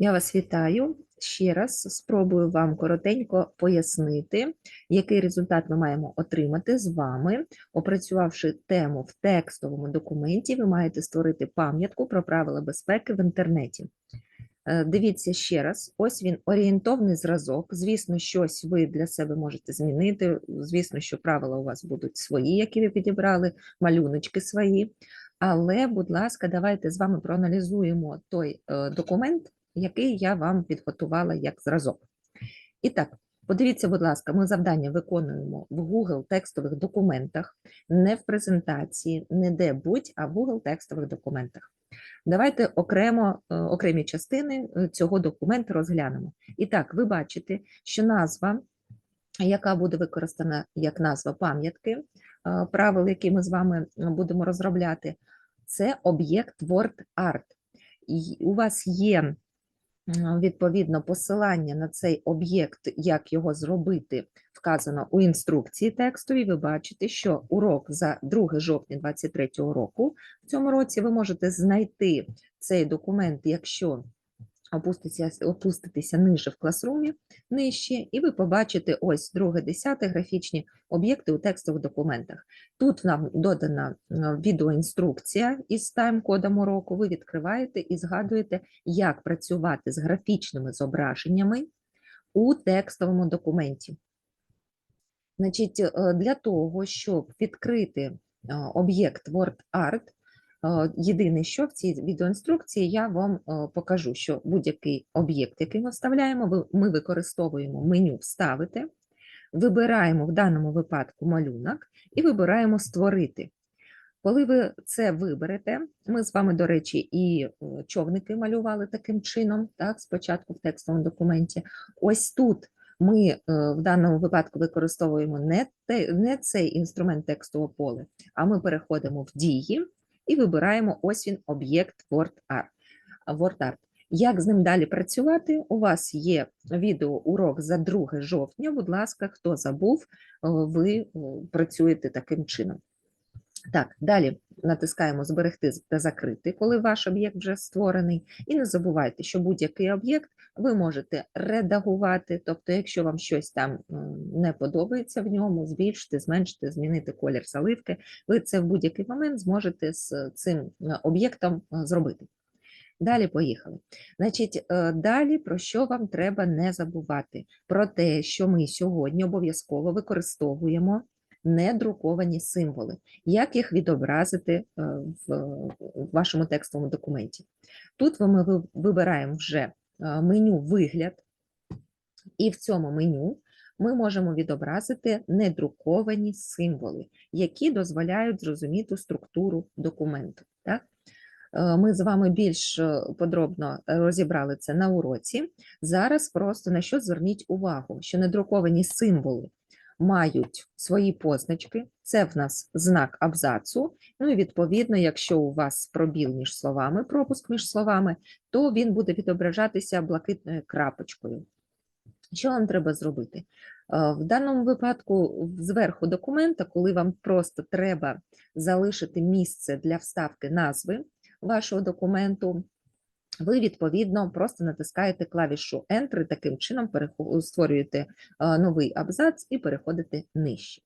Я вас вітаю. Ще раз спробую вам коротенько пояснити, який результат ми маємо отримати з вами. Опрацювавши тему в текстовому документі, ви маєте створити пам'ятку про правила безпеки в інтернеті. Е, Дивіться ще раз, ось він орієнтовний зразок. Звісно, щось ви для себе можете змінити. Звісно, що правила у вас будуть свої, які ви підібрали, малюночки свої. Але, будь ласка, давайте з вами проаналізуємо той е, документ, який я вам підготувала як зразок. І так, подивіться, будь ласка, ми завдання виконуємо в Google текстових документах, не в презентації, не де-будь, а в Google текстових документах. Давайте окремо, е, окремі частини е, цього документу розглянемо. І так, ви бачите, що назва, яка буде використана як назва пам'ятки, е, правил, які ми з вами будемо розробляти, це об'єкт WordArt. І у вас є відповідно посилання на цей об'єкт, як його зробити, вказано у інструкції текстовій. Ви бачите, що урок за 2 жовтня 2023 року в цьому році ви можете знайти цей документ, якщо опуститися, опуститися ниже в класрумі, нижче, і ви побачите ось друге, десяте графічні об'єкти у текстових документах. Тут нам додана відеоінструкція із тайм-кодом уроку. Ви відкриваєте і згадуєте, як працювати з графічними зображеннями у текстовому документі. Значить, е, для того, щоб відкрити е, об'єкт WordArt, е, єдине, що в цій відеоінструкції я вам е, покажу, що будь-який об'єкт, який ми вставляємо, ми використовуємо меню Вставити, вибираємо в даному випадку малюнок і вибираємо Створити. Коли ви це виберете, ми з вами, до речі, і е, човники малювали таким чином, так, спочатку в текстовому документі. Ось тут ми е, в даному випадку використовуємо не, те, не цей інструмент текстового поле, а ми переходимо в дії і вибираємо ось він об'єкт WordArt. WordArt. Як з ним далі працювати? У вас є відеоурок за 2 жовтня. Будь ласка, хто забув, ви е, працюєте таким чином. Так, далі натискаємо Зберегти та закрити, коли ваш об'єкт вже створений. І не забувайте, що будь-який об'єкт ви можете редагувати, тобто, якщо вам щось там не подобається в ньому, збільшити, зменшити, змінити колір заливки, ви це в будь-який момент зможете з цим е, об'єктом е, зробити. Далі поїхали. Значить, е, далі про що вам треба не забувати? Про те, що ми сьогодні обов'язково використовуємо недруковані символи як їх відобразити е, в вашому текстовому документі. Тут ми вибираємо вже е, меню Вигляд, і в цьому меню ми можемо відобразити недруковані символи, які дозволяють зрозуміти структуру документу. Так? Е, Ми з вами більш подробно розібрали це на уроці. Зараз просто на що зверніть увагу, що недруковані символи мають свої позначки, це в нас знак абзацу. Ну і відповідно, якщо у вас пробіл між словами, пропуск між словами, то він буде відображатися блакитною крапочкою. Що вам треба зробити? Е, В даному випадку зверху документа, коли вам просто треба залишити місце для вставки назви вашого документу, ви відповідно просто натискаєте клавішу Enter, таким чином створюєте е, новий абзац і переходите нижче.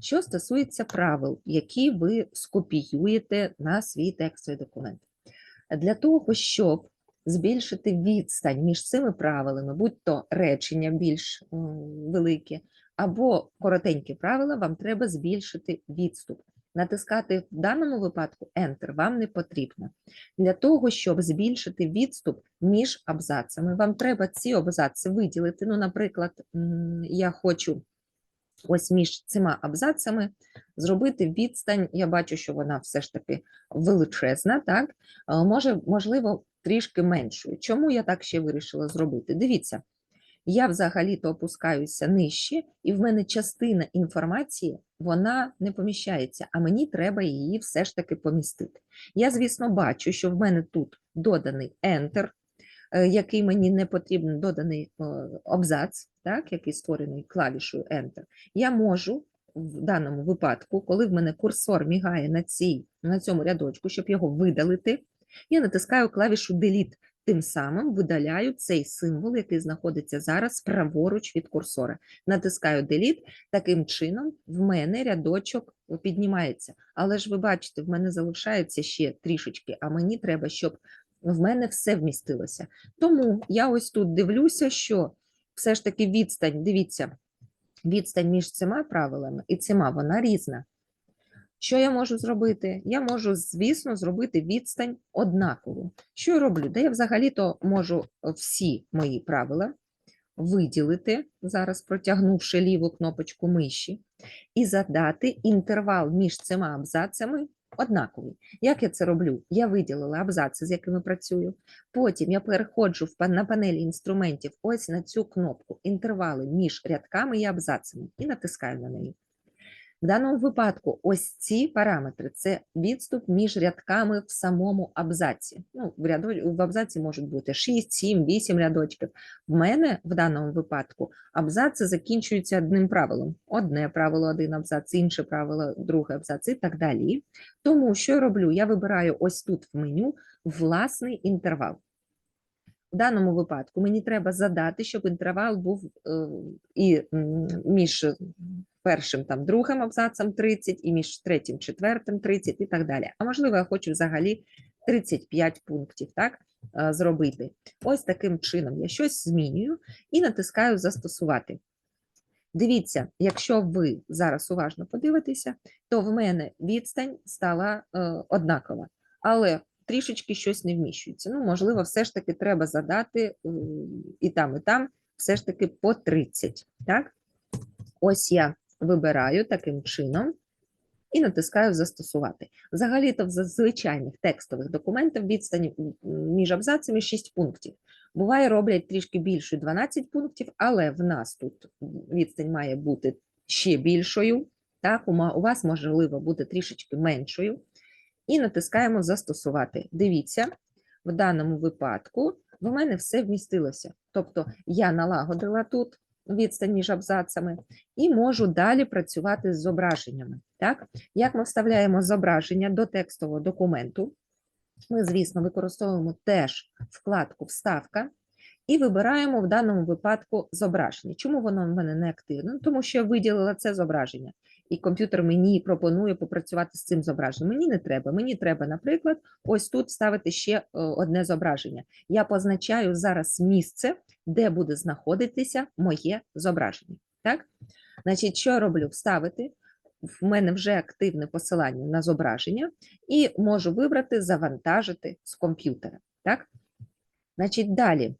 Що стосується правил, які ви скопіюєте на свій текстовий документ. Для того, щоб збільшити відстань між цими правилами, будь то речення більш великі, або коротенькі правила, вам треба збільшити відступ. Натискати в даному випадку Enter вам не потрібно. Для того, щоб збільшити відступ між абзацами, вам треба ці абзаци виділити. Ну, наприклад, я хочу ось між цими абзацами зробити відстань. Я бачу, що вона все ж таки величезна, так? Е, Може, можливо, трішки меншою. Чому я так ще вирішила зробити? Дивіться, я взагалі-то опускаюся нижче, і в мене частина інформації вона не поміщається, а мені треба її все ж таки помістити. Я, звісно, бачу, що в мене тут доданий Enter, е, який мені не потрібен, доданий е, абзац, так, який створений клавішою Enter. Я можу в даному випадку, коли в мене курсор мігає на, цій, на цьому рядочку, щоб його видалити, я натискаю клавішу Delete. Тим самим видаляю цей символ, який знаходиться зараз праворуч від курсора. Натискаю Delete, таким чином в мене рядочок піднімається. Але ж ви бачите, в мене залишається ще трішечки, а мені треба, щоб в мене все вмістилося. Тому я ось тут дивлюся, що все ж таки відстань, дивіться, відстань між цими правилами і цими, вона різна. Що я можу зробити? Я можу, звісно, зробити відстань однакову. Що я роблю? Де я взагалі-то можу всі мої правила виділити, зараз протягнувши ліву кнопочку миші, і задати інтервал між цими абзацами однаковий. Як я це роблю? Я виділила абзаци, з якими працюю. Потім я переходжу на панелі інструментів ось на цю кнопку інтервали між рядками і абзацами і натискаю на неї. В даному випадку ось ці параметри це відступ між рядками в самому абзаці. Ну, в, рядо... в абзаці можуть бути 6, 7, 8 рядочків. В мене в даному випадку абзаци закінчуються одним правилом. Одне правило, один абзац, інше правило, друге абзац і так далі. Тому що я роблю? Я вибираю ось тут в меню власний інтервал. В даному випадку мені треба задати, щоб інтервал був е, і між першим там другим абзацем 30, і між третім, четвертим 30 і так далі. А можливо, я хочу взагалі 35 пунктів так, е, зробити. Ось таким чином я щось змінюю і натискаю застосувати. Дивіться, якщо ви зараз уважно подивитеся, то в мене відстань стала е, однакова, але трішечки щось не вміщується. Ну, можливо, все ж таки треба задати м, і там, і там, все ж таки по 30. Так? Ось я вибираю таким чином і натискаю застосувати. Взагалі-то в звичайних текстових документах відстані між абзацами 6 пунктів. Буває, роблять трішки більше 12 пунктів, але в нас тут відстань має бути ще більшою. Так, у вас можливо буде трішечки меншою. І натискаємо застосувати. Дивіться, в даному випадку в мене все вмістилося. Тобто я налагодила тут відстань між абзацами і можу далі працювати з зображеннями. Так? Як ми вставляємо зображення до текстового документу? Ми, звісно, використовуємо теж вкладку Вставка і вибираємо в даному випадку зображення. Чому воно в мене не активне? Ну, Тому що я виділила це зображення, і комп'ютер мені пропонує попрацювати з цим зображенням. Мені не треба. Мені треба, наприклад, ось тут ставити ще е, одне зображення. Я позначаю зараз місце, де буде знаходитися моє зображення. Так? Значить, що я роблю? Вставити. В мене вже активне посилання на зображення, і можу вибрати завантажити з комп'ютера. Так? Значить, далі.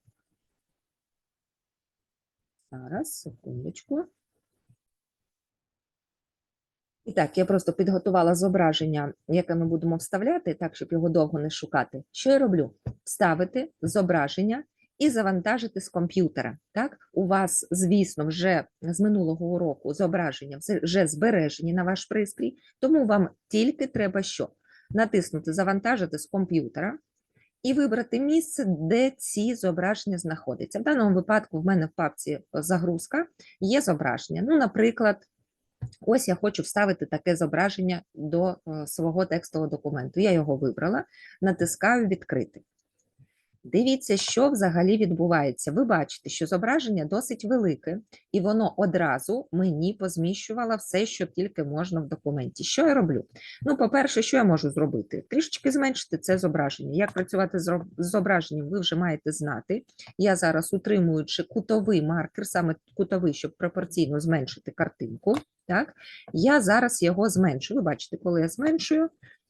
Зараз, секундочку. І так, я просто підготувала зображення, яке ми будемо вставляти, так, щоб його довго не шукати. Що я роблю? Вставити зображення і завантажити з комп'ютера. Так, у вас, звісно, вже з минулого уроку зображення вже збережені на ваш пристрій, тому вам тільки треба що? Натиснути Завантажити з комп'ютера і вибрати місце, де ці зображення знаходяться. В даному випадку в мене в папці загрузка є зображення. Ну, наприклад, ось я хочу вставити таке зображення до е, свого текстового документу. Я його вибрала, натискаю Відкрити. Дивіться, що взагалі відбувається. Ви бачите, що зображення досить велике, і воно одразу мені позміщувало все, що тільки можна в документі. Що я роблю? Ну, по-перше, що я можу зробити? Трішечки зменшити це зображення. Як працювати з зображенням, ви вже маєте знати. Я зараз утримуючи кутовий маркер, саме кутовий, щоб пропорційно зменшити картинку. Так, я зараз його зменшую. Ви бачите, коли я зменшую,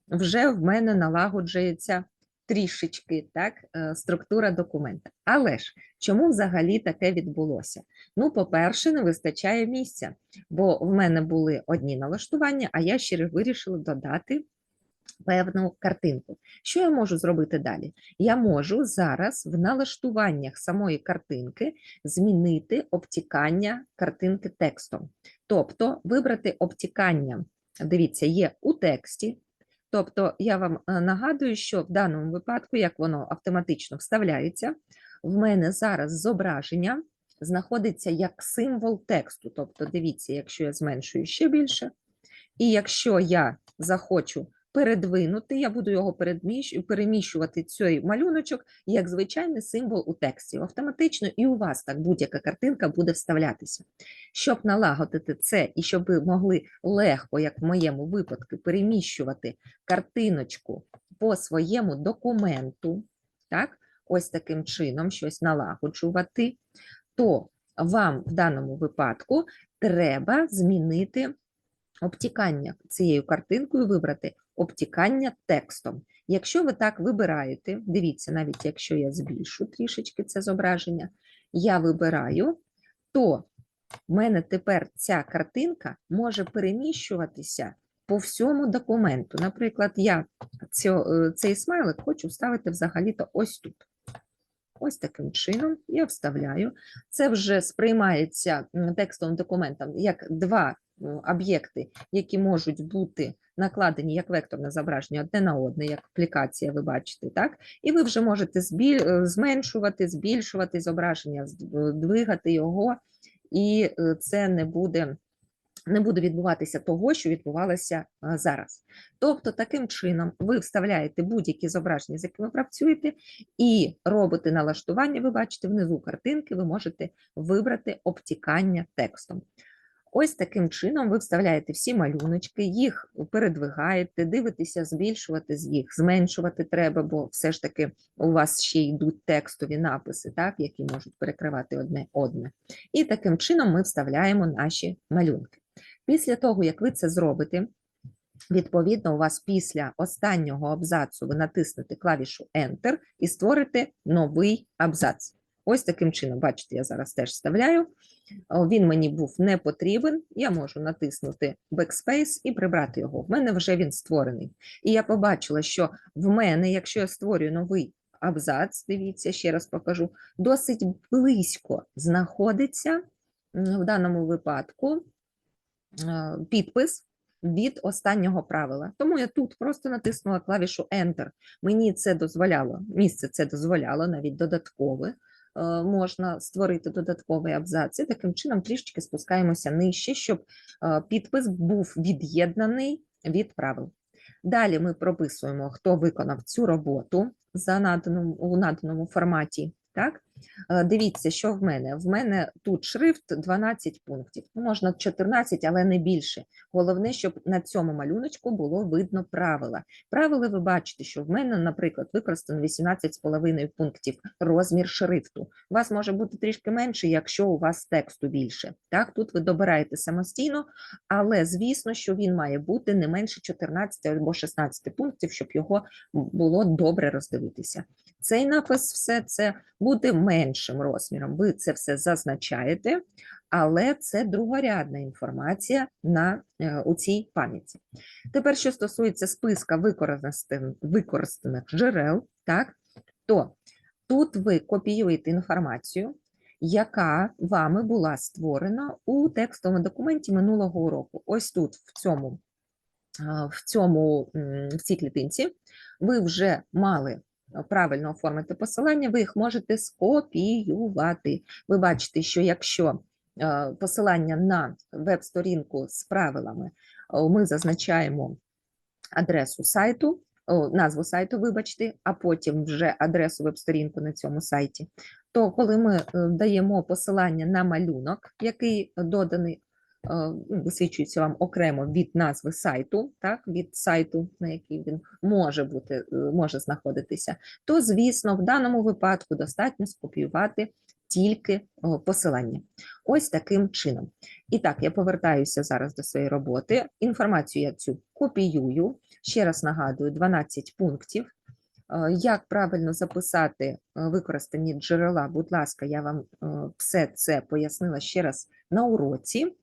вже в мене налагоджується трішечки так, е, структура документа. Але ж чому взагалі таке відбулося? Ну, по-перше, не вистачає місця, бо в мене були одні налаштування, а я ще вирішила додати певну картинку. Що я можу зробити далі? Я можу зараз в налаштуваннях самої картинки змінити обтікання картинки текстом. Тобто вибрати обтікання, дивіться, є у тексті. Тобто я вам е, нагадую, що в даному випадку, як воно автоматично вставляється, в мене зараз зображення знаходиться як символ тексту. Тобто, дивіться, якщо я зменшую ще більше, і якщо я захочу передвинути, я буду його переміщувати цей малюночок як звичайний символ у тексті. Автоматично і у вас так будь-яка картинка буде вставлятися. Щоб налагодити це і щоб ви могли легко, як в моєму випадку, переміщувати картиночку по своєму документу, так, ось таким чином щось налагоджувати, то вам в даному випадку треба змінити обтікання цією картинкою, вибрати обтікання текстом. Якщо ви так вибираєте, дивіться, навіть якщо я збільшу трішечки це зображення, я вибираю, то в мене тепер ця картинка може переміщуватися по всьому документу. Наприклад, я е, цей смайлик хочу вставити взагалі-то ось тут. Ось таким чином я вставляю. Це вже сприймається текстовим документом як два об'єкти, які можуть бути накладені як векторне зображення одне на одне, як аплікація, ви бачите, так? І ви вже можете збіль... е, зменшувати, збільшувати зображення, здвигати його, і е, це не буде. Не буде відбуватися того, що відбувалося зараз. Тобто, таким чином ви вставляєте будь-які зображення, з якими працюєте, і робите налаштування. Ви бачите внизу картинки, ви можете вибрати обтікання текстом. Ось таким чином ви вставляєте всі малюночки, їх передвигаєте, дивитеся, збільшувати з їх, зменшувати треба, бо все ж таки у вас ще йдуть текстові написи, так, які можуть перекривати одне одне. І таким чином ми вставляємо наші малюнки. Після того, як ви це зробите, відповідно, у вас після останнього абзацу ви натиснете клавішу Enter і створите новий абзац. Ось таким чином, бачите, я зараз теж вставляю. Він мені був не потрібен. Я можу натиснути Backspace і прибрати його. В мене вже він створений. І я побачила, що в мене, якщо я створюю новий абзац, дивіться, ще раз покажу, досить близько знаходиться в даному випадку підпис від останнього правила. Тому я тут просто натиснула клавішу Enter. Мені це дозволяло, місце це дозволяло, навіть додаткове. е, Можна створити додатковий абзац, і таким чином трішечки спускаємося нижче, щоб е, підпис був від'єднаний від правил. Далі ми прописуємо, хто виконав цю роботу за наданому, у наданому форматі. Так? Е, Дивіться, що в мене. В мене тут шрифт 12 пунктів. Ну, Можна 14, але не більше. Головне, щоб на цьому малюночку було видно правила. Правила ви бачите, що в мене, наприклад, використано 18,5 пунктів розмір шрифту. У вас може бути трішки менше, якщо у вас тексту більше. Так, тут ви добираєте самостійно, але звісно, що він має бути не менше 14 або 16 пунктів, щоб його було добре роздивитися. Цей напис все це буде меншим розміром. Ви це все зазначаєте, але це другорядна інформація на, е, у цій пам'яті. Тепер, що стосується списка використаних, джерел, так, то тут ви копіюєте інформацію, яка вами була створена у текстовому документі минулого уроку. Ось тут, в цьому, в цьому, в цій клітинці, ви вже мали правильно оформити посилання, ви їх можете скопіювати. Ви бачите, що якщо е, посилання на веб-сторінку з правилами, ми зазначаємо адресу сайту, назву сайту, вибачте, а потім вже адресу веб-сторінку на цьому сайті, то коли ми е, даємо посилання на малюнок, який доданий, е, висвічується вам окремо від назви сайту, так, від сайту, на який він може бути, е, може знаходитися, то, звісно, в даному випадку достатньо скопіювати тільки о, посилання. Ось таким чином. І так, я повертаюся зараз до своєї роботи. Інформацію я цю копіюю. Ще раз нагадую, 12 пунктів. Е, Як правильно записати е, використані джерела, будь ласка, я вам е, все це пояснила ще раз на уроці.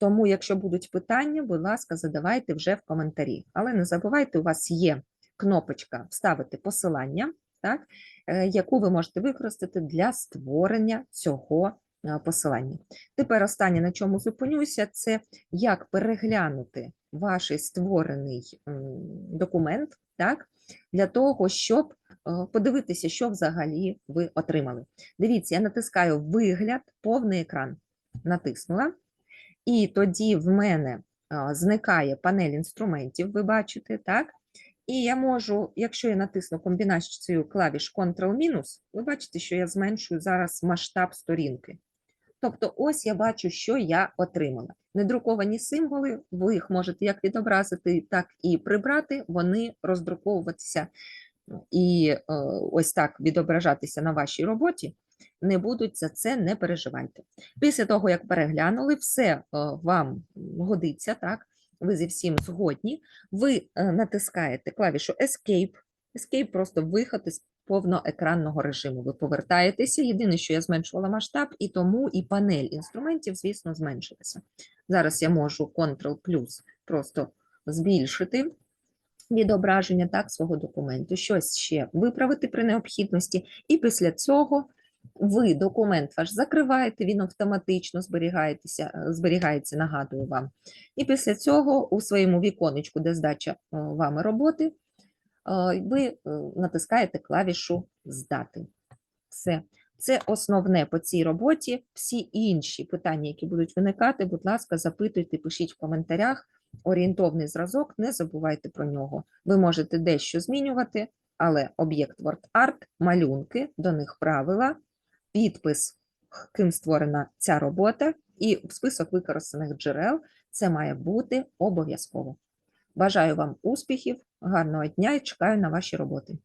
Тому, якщо будуть питання, будь ласка, задавайте вже в коментарі. Але не забувайте, у вас є кнопочка Вставити посилання, так, е, яку ви можете використати для створення цього е, посилання. Тепер останнє, на чому зупинюся, це як переглянути ваш створений документ, так, для того, щоб е, подивитися, що взагалі ви отримали. Дивіться, я натискаю вигляд, повний екран. Натиснула. І тоді в мене зникає панель інструментів, ви бачите, так? І я можу, якщо я натисну комбінацію клавіш Ctrl-, ви бачите, що я зменшую зараз масштаб сторінки. Тобто, ось я бачу, що я отримала. Недруковані символи, ви їх можете як відобразити, так і прибрати, вони роздруковуватися ну, і е, ось так відображатися на вашій роботі. Не будуть за це, не переживайте. Після того, як переглянули, все е, вам годиться, так? Ви зі всім згодні, ви е, натискаєте клавішу Escape. Escape просто виход із повноекранного режиму. Ви повертаєтеся. Єдине, що я зменшувала масштаб, і тому і панель інструментів, звісно, зменшилася. Зараз я можу Ctrl плюс просто збільшити відображення так, свого документу, щось ще виправити при необхідності, і після цього ви документ ваш закриваєте, він автоматично зберігається, е, зберігається, нагадую вам. І після цього у своєму віконечку, де здача вами роботи, е, ви е, натискаєте клавішу Здати. Все. Це основне по цій роботі. Всі інші питання, які будуть виникати, будь ласка, запитуйте, пишіть в коментарях. Орієнтовний зразок, не забувайте про нього. Ви можете дещо змінювати, але об'єкт WordArt, малюнки, до них правила, підпис, ким створена ця робота, і список використаних джерел це має бути обов'язково. Бажаю вам успіхів, гарного дня і чекаю на ваші роботи.